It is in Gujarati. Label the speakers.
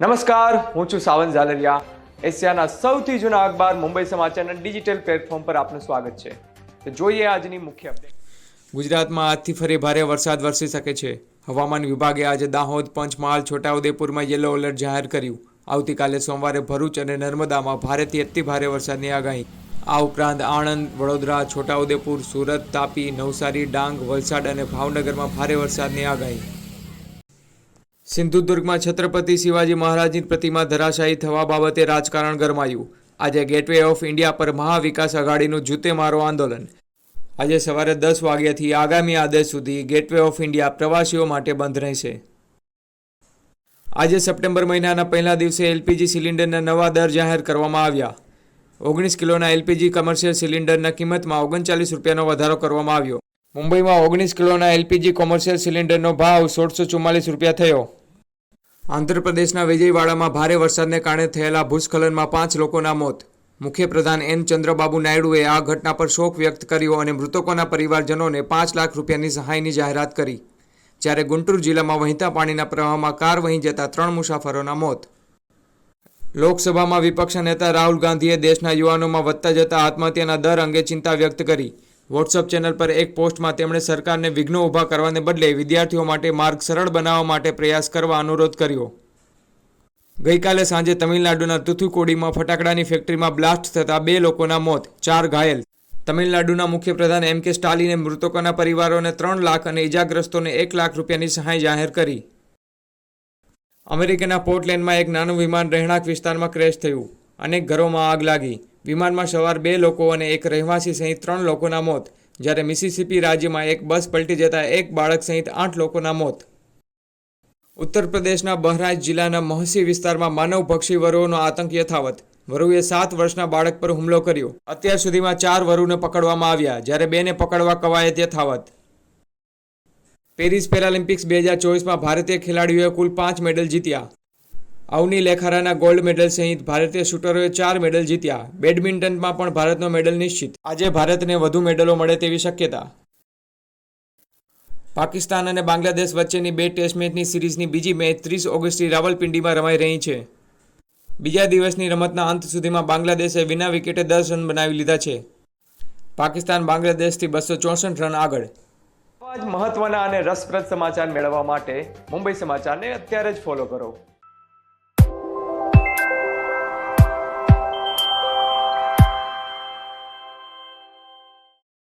Speaker 1: નમસ્કાર, હું છું સાવંત ઝાલરિયા. એશિયાના સૌથી જૂના અખબાર મુંબઈ સમાચારના ડિજિટલ પ્લેટફોર્મ પર આપનું સ્વાગત છે. તો જોઈએ આજની મુખ્ય અપડેટ. ગુજરાતમાં આજથી ફરી ભારે વરસાદ વરસી શકે છે. હવામાન વિભાગે આજે દાહોદ, પંચમહાલ, છોટાઉદેપુરમાં યલો એલર્ટ જાહેર કર્યું. આવતીકાલે સોમવારે ભરૂચ અને નર્મદામાં ભારેથી અતિ ભારે વરસાદની આગાહી. આ ઉપરાંત આણંદ, વડોદરા, છોટાઉદેપુર, સુરત, તાપી, નવસારી, ડાંગ, વલસાડ અને ભાવનગરમાં ભારે વરસાદની આગાહી. સિંધુદુર્ગમાં છત્રપતિ શિવાજી મહારાજની પ્રતિમા ધરાશાયી થવા બાબતે રાજકારણ ગરમાયું. આજે ગેટવે ઓફ ઇન્ડિયા પર મહાવિકાસ આઘાડીનું જૂતે મારો આંદોલન. આજે સવારે દસ વાગ્યાથી આગામી આદેશ સુધી ગેટવે ઓફ ઇન્ડિયા પ્રવાસીઓ માટે બંધ રહેશે. આજે સપ્ટેમ્બર મહિનાના પહેલા દિવસે એલપીજી સિલિન્ડરના નવા દર જાહેર કરવામાં આવ્યા. ઓગણીસ કિલોના એલપીજી કમર્શિયલ સિલિન્ડરના કિંમતમાં ઓગણચાલીસ રૂપિયાનો વધારો કરવામાં આવ્યો. મુંબઈમાં ઓગણીસ કિલોના એલપીજી કોમર્શિયલ સિલિન્ડરનો ભાવ સોળસો રૂપિયા થયો. આંધ્રપ્રદેશના વિજયવાડામાં ભારે વરસાદને કારણે થયેલા ભૂસ્ખલનમાં પાંચ લોકોના મોત. મુખ્યપ્રધાન એન. ચંદ્રબાબુ નાયડુએ આ ઘટના પર શોક વ્યક્ત કર્યો અને મૃતકોના પરિવારજનોને પાંચ લાખ રૂપિયાની સહાયની જાહેરાત કરી. જ્યારે ગુંટૂર જિલ્લામાં વહેતા પાણીના પ્રવાહમાં કાર વહી જતા ત્રણ મુસાફરોના મોત. લોકસભામાં વિપક્ષ નેતા રાહુલ ગાંધીએ દેશના યુવાનોમાં વધતા જતા આત્મહત્યાના દર અંગે ચિંતા વ્યક્ત કરી. વોટ્સઅપ ચેનલ પર એક પોસ્ટમાં તેમણે સરકારને વિઘ્નો ઊભા કરવાને બદલે વિદ્યાર્થીઓ માટે માર્ગ સરળ બનાવવા માટે પ્રયાસ કરવા અનુરોધ કર્યો. ગઈકાલે સાંજે તમિલનાડુના તુથુકોડીમાં ફટાકડાની ફેક્ટરીમાં બ્લાસ્ટ થતાં બે લોકોના મોત, ચાર ઘાયલ. તમિલનાડુના મુખ્યપ્રધાન એમ કે સ્ટાલિને મૃતકોના પરિવારોને ત્રણ લાખ અને ઇજાગ્રસ્તોને એક લાખ રૂપિયાની સહાય જાહેર કરી. અમેરિકાના પોર્ટલેન્ડમાં એક નાનું વિમાન રહેણાંક વિસ્તારમાં ક્રેશ થયું. અનેક ઘરોમાં આગ લાગી. વિમાનમાં સવાર બે લોકો અને એક રહેવાસી સહિત ત્રણ લોકોના મોત. જ્યારે મિસિસિપી રાજ્યમાં એક બસ પલટી જતા એક બાળક સહિત આઠ લોકોના મોત. ઉત્તર પ્રદેશના બહરાઇચ જિલ્લાના મહસી વિસ્તારમાં માનવભક્ષી વરુઓનો આતંક યથાવત. વરુએ સાત વર્ષના બાળક પર હુમલો કર્યો. અત્યાર સુધીમાં ચાર વરુને પકડવામાં આવ્યા, જ્યારે બેને પકડવા કવાયત યથાવત. પેરિસ પેરાલિમ્પિક્સ બે હજાર ચોવીસમાં ભારતીય ખેલાડીઓએ કુલ પાંચ મેડલ જીત્યા. અવની લેખારાના ગોલ્ડ મેડલ સહિત ભારતીય શૂટરોએ ચાર મેડલ જીત્યા. બેડમિન્ટનમાં પણ ભારતનો મેડલ નિશ્ચિત. આજે ભારતને વધુ મેડલો મળે તેવી શક્યતા. પાકિસ્તાન અને બાંગ્લાદેશ વચ્ચેની બે ટેસ્ટ મેચની સિરીઝની બીજી મેચ ત્રીસ ઓગસ્ટથી રાવલપિંડીમાં રમાઈ રહી છે. બીજા દિવસની રમતના અંત સુધીમાં બાંગ્લાદેશે વિના વિકેટે દસ રન બનાવી લીધા છે. પાકિસ્તાન બાંગ્લાદેશથી બસો ચોસઠ રન આગળ. આવા મહત્વના અને રસપ્રદ સમાચાર મેળવવા માટે મુંબઈ સમાચારને અત્યારે જ ફોલો કરો.